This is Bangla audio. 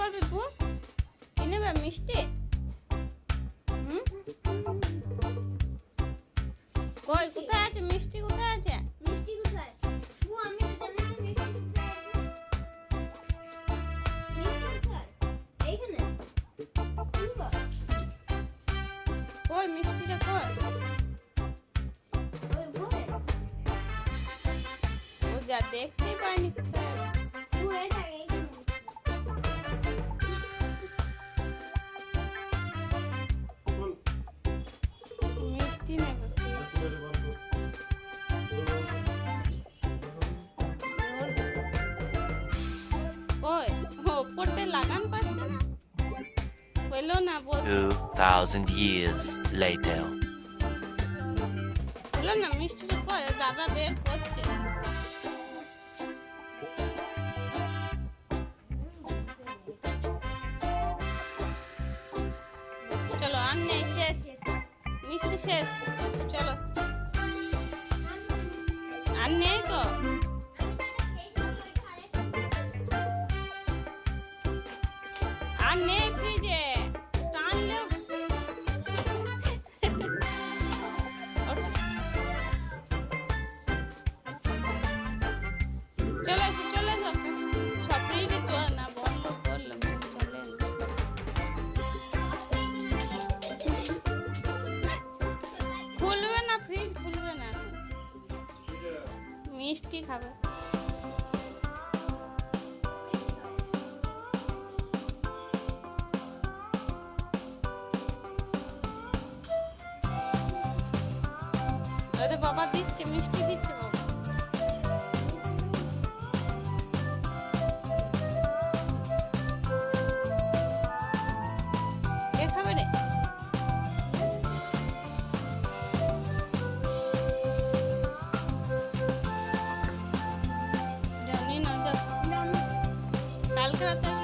করবি পু কি নেবে মিষ্টি? কই কোথায় আছে? মিষ্টি কোথায় আছে? মিষ্টি কোথায়? ও আমি তো জানি না মিষ্টি কোথায় আছে। মিষ্টি কোথায়? এইখানে। কই মিষ্টিটা কই? ও যা দেখতেই পাইনি কোথায় আছে। মিষ্টি রে বল কই ওপরতে লাগান পাচ্ছে না হইল না বল 2,000 years later. হলো না মিষ্টিটা কই দাদা বের করছে চলো আর নেই শেষ মিষ্টি শেষ চলো। আর নেই তো? আর নেই ফ্রিজে? টানলেও চলে এসো চলে মিষ্টি খাবে। বাবা দিচ্ছে মিষ্টি দিচ্ছে কালকে রাতে